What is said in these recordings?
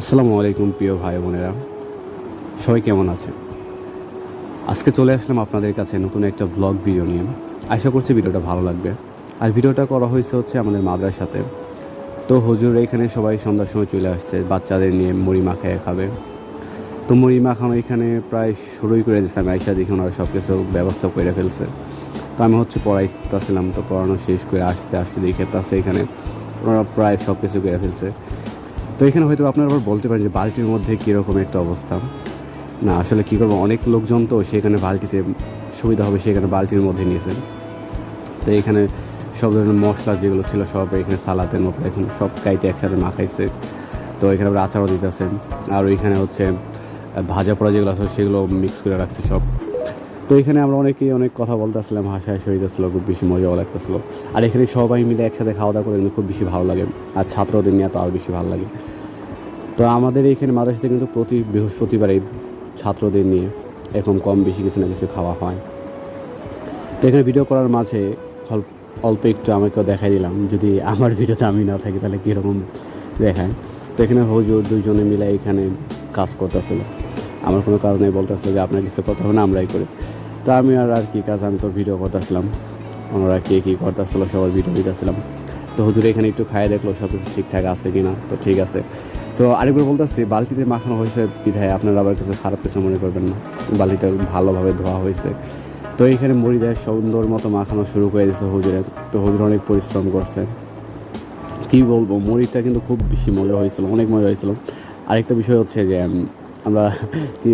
আসসালামু আলাইকুম, প্রিয় ভাই বোনেরা। সবাই কেমন আছেন? আজকে চলে আসলাম আপনাদের কাছে নতুন একটা ব্লগ ভিডিও নিয়ে। আশা করছি ভিডিওটা ভালো লাগবে। আর ভিডিওটা করা হয়েছে হচ্ছে আমাদের মাদ্রাসাতে। তো হুজুর, এখানে সবাই সন্ধ্যার সময় চলে আসছে, বাচ্চাদের নিয়ে মুড়ি মাখায় খাবে। তো মুড়ি মাখানো এখানে প্রায় শুরুই করে দিচ্ছে আমি আইসা দেখি ওনারা সব কিছু ব্যবস্থা করে ফেলছে। তো আমি হচ্ছে পড়াইতেছিলাম, তো পড়ানো শেষ করে আসতে আসতে দেখে তাছে এখানে ওনারা প্রায় সব কিছু করে ফেলছে। তো এখানে হয়তো আপনারা আবার বলতে পারেন যে বালতির মধ্যে কীরকম একটা অবস্থা। না, আসলে কী করব, অনেক লোকজন তো সেখানে বালতিতে সুবিধা হবে, সেখানে বালতির মধ্যে নিয়েছেন। তো এখানে সব ধরনের মশলা যেগুলো ছিল সব এখানে সালাতের মতো, এখন সব কাইটে একসাথে মাখাইছে। তো এখানে আবার আচারও দিতেছে আর ওইখানে হচ্ছে, ভাজা পোড়া যেগুলো আছে সেগুলো মিক্স করে রাখছে সব। তো এখানে আমরা অনেকেই অনেক কথা বলতে বলতেছিলাম হাসি হাসি হইতেছিল, খুব বেশি মজাও লাগতেছিল। আর এখানে সবাই মিলে একসাথে খাওয়া দাওয়া করে কিন্তু খুব বেশি ভালো লাগে। আর ছাত্রদের নিয়ে তো আরও বেশি ভালো লাগে। তো আমাদের এইখানে মাদ্রাসাতে কিন্তু প্রতি বৃহস্পতিবারে ছাত্রদের নিয়ে এরকম কম বেশি কিছু না কিছু খাওয়া হয়। তো এখানে ভিডিও করার মাঝে অল্প একটু আমাকেও দেখাই দিলাম। যদি আমার ভিডিওতে আমি না থাকি তাহলে কীরকম দেখায়? তো এখানে হুজুর দুজনে মিলে এখানে কাজ করতেছিল। আমার কোনো কাজ নেই, বলতেছিল যে আপনার কিছু কথা হবে না আমরাই করি। তো আমি আর আর কী কাজ, আমি তো ভিডিও করতেছিলাম। ওনারা কে কী করতেছিল, সবার ভিডিও দিতেছিলাম। তো হুজুর এখানে একটু খাইয়ে দেখল সব কিছু ঠিকঠাক আছে কি না তো ঠিক আছে। তো আরেকবার বলতেছি, বালতিতে মাখানো হয়েছে বিধায়, আপনারা আবার কিছু খারাপ কিছু মনে করবেন না। বালতিটা ভালোভাবে ধোয়া হয়েছে। তো এখানে মুড়ি সুন্দর মতো মাখানো শুরু করে দিয়েছে হুজুরে। তো হুজুর অনেক পরিশ্রম করছে। কি বলব, মুড়িটা কিন্তু খুব বেশি মজা হয়েছিল, অনেক মজা হয়েছিল। আরেকটা বিষয় হচ্ছে যে আমরা কি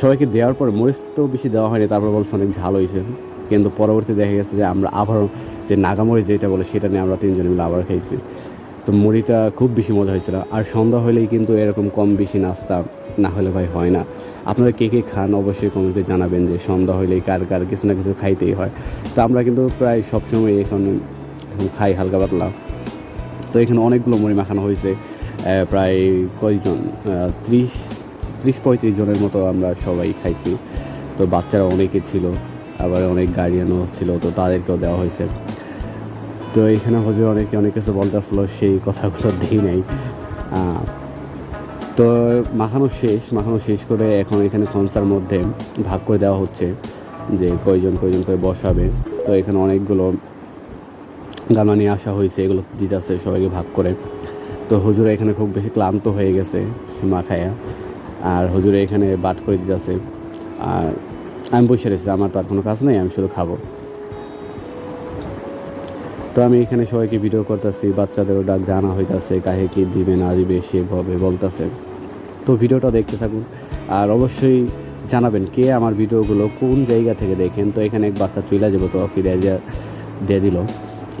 সবাইকে দেওয়ার পর মরিচ তো বেশি দেওয়া হয়নি, তারপর বলছে অনেক ঝাল হয়েছে। কিন্তু পরবর্তী দেখা গেছে যে আমরা আবার যে নাগামরিচ যেটা বলে সেটা নিয়ে আমরা তিনজন মিলে আবার খেয়েছি তো মুড়িটা খুব বেশি মজা হয়েছিল। আর সন্ধ্যা হলেই কিন্তু এরকম কম বেশি নাস্তা না হলে ভাই হয় না। আপনারা কে কে খান অবশ্যই কমেন্টে জানাবেন যে সন্ধ্যা হলেই কার কার কিছু না কিছু খাইতেই হয়। তো আমরা কিন্তু প্রায় সবসময় এখানে এখন খাই হালকা পাতলা। তো এখানে অনেকগুলো মুড়ি মাখানো হয়েছে প্রায় কয়জন? ত্রিশ ত্রিশ পঁয়ত্রিশ জনের মতো আমরা সবাই খাইছি। তো বাচ্চারা অনেকে ছিল, আবার অনেক গার্ডিয়ানও ছিল, তো তাদেরকেও দেওয়া হয়েছে। তো এখানে হজুর অনেকে অনেক কিছু বলতে আসলো, সেই কথাগুলো দিই নাই। তো মাখানো শেষ মাখানো শেষ করে এখন এখানে খনসার মধ্যে ভাগ করে দেওয়া হচ্ছে, যে কয়জন কয়জন করে বসাবে। তো এখানে অনেকগুলো গানা নিয়ে আসা হয়েছে, এগুলো দিতে দিতেছে সবাইকে ভাগ করে। তো হুজুরে এখানে খুব বেশি ক্লান্ত হয়ে গেছে, মাখায়া। আর হুজুরে এখানে বাট করে দিতেছে। আর আমি বসে রয়েছি, আমার তো আর কোনো কাজ নেই, আমি শুধু খাব। তো আমি এখানে সবাইকে ভিডিও করতেছি, বাচ্চাদেরও ডাক জানা হইতাছে, কাহে কি দিবে, না দিবে, সে সেভাবে বলতেছে। তো ভিডিওটা দেখতে থাকুন, আর অবশ্যই জানাবেন কে আমার ভিডিওগুলো কোন জায়গা থেকে দেখেন। তো এখানে এক বাচ্চা চলে যাব তো দিয়ে দিয়ে- দিয়ে দিল।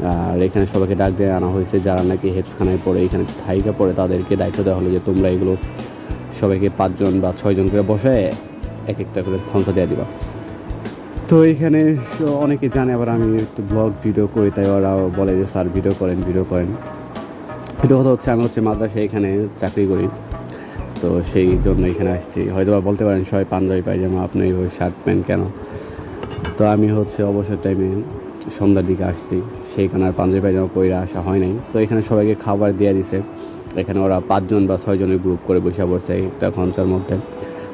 আর এখানে সবাইকে ডাক দিয়ে আনা হয়েছে, যারা নাকি হেপসখানায় পড়ে, এখানে থাইকা পড়ে, তাদেরকে দায়িত্ব দেওয়া হলো যে তোমরা এগুলো সবাইকে পাঁচজন বা ছয়জন করে বসায় এক একটা করে খনসা দিয়ে দিবা। তো এখানে অনেকে জানে, আবার আমি একটু ব্লগ ভিডিও করি, তাই ওরা বলে যে, স্যার ভিডিও করেন ভিডিও করেন। এটা কথা হচ্ছে, আমি হচ্ছে মাদ্রাসে এখানে চাকরি করি। তো সেই জন্য এখানে আসছি। হয়তো বা বলতে পারেন, সবাই পাঞ্জাবি পায়জামা আপনি ওই শার্ট প্যান্ট কেন? তো আমি হচ্ছে অবসর টাইমে সন্ধ্যার দিকে আসছি। সেইখানে আর পাঞ্জাবি পায়জামা পরে আসা হয় নাই। তো এখানে সবাইকে খাবার দিয়ে দিছে। এখানে ওরা পাঁচজন বা ছয়জনের গ্রুপ করে বসে পড়ছে একটা খঞ্চার মধ্যে।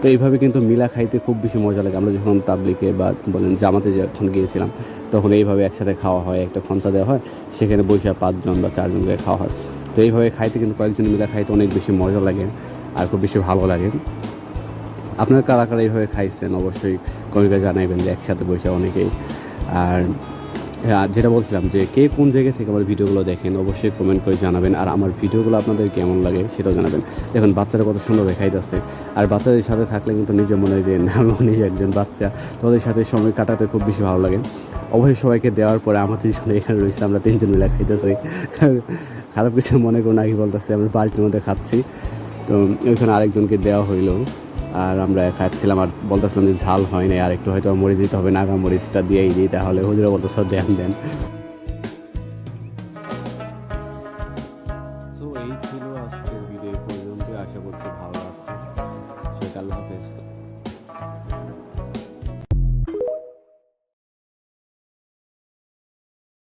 তো এইভাবে কিন্তু মিলা খাইতে খুব বেশি মজা লাগে। আমরা যখন তাবলিকে বা বলেন জামাতে যখন গিয়েছিলাম, তখন এইভাবে একসাথে খাওয়া হয়, একটা খঞ্চা দেওয়া হয়, সেখানে বসে পাঁচজন বা চারজন করে খাওয়া হয়। তো এইভাবে খাইতে কিন্তু কয়েকজন মিলা খাইতে অনেক বেশি মজা লাগে আর খুব বেশি ভালো লাগে। আপনার কারা কারা এইভাবে খাইছেন? অবশ্যই কমিকে জানাইবেন যে একসাথে বসে অনেকেই। আর হ্যাঁ যেটা বলছিলাম যে কে কোন জায়গা থেকে আমার ভিডিওগুলো দেখেন অবশ্যই কমেন্ট করে জানাবেন। আর আমার ভিডিওগুলো আপনাদের কেমন লাগে সেটাও জানাবেন। দেখুন বাচ্চারা কত সুন্দর দেখাইতেছে আর বাচ্চাদের সাথে থাকলে কিন্তু নিজে মনে হয় যে না, আমি নিজে একজন বাচ্চা। তোদের সাথে সময় কাটাতে খুব বেশি ভালো লাগে। অবশ্যই সবাইকে দেওয়ার পরে আমাদের তিনজন এখানে রয়েছে আমরা তিনজন মিলে খাইতেছি। খারাপ কিছু মনে করুন আগে বলতেছে আমরা বালতির মধ্যে খাচ্ছি। তো ওইখানে আরেকজনকে দেওয়া হইল। আর আমরা খাচ্ছিলাম আর বলতেছিলাম যে ঝাল হয় নাই, আর একটু হয়তো মরিচ দিতে হবে, নাগা মরিচটা দিয়েই দিই, তাহলে হুজুরা বলতে সব দেন। তো এই ছিল আজকের ভিডিও পর্যন্ত আশা করছি ভালো লাগছে। সেটা আল্লাহ হাফেজ।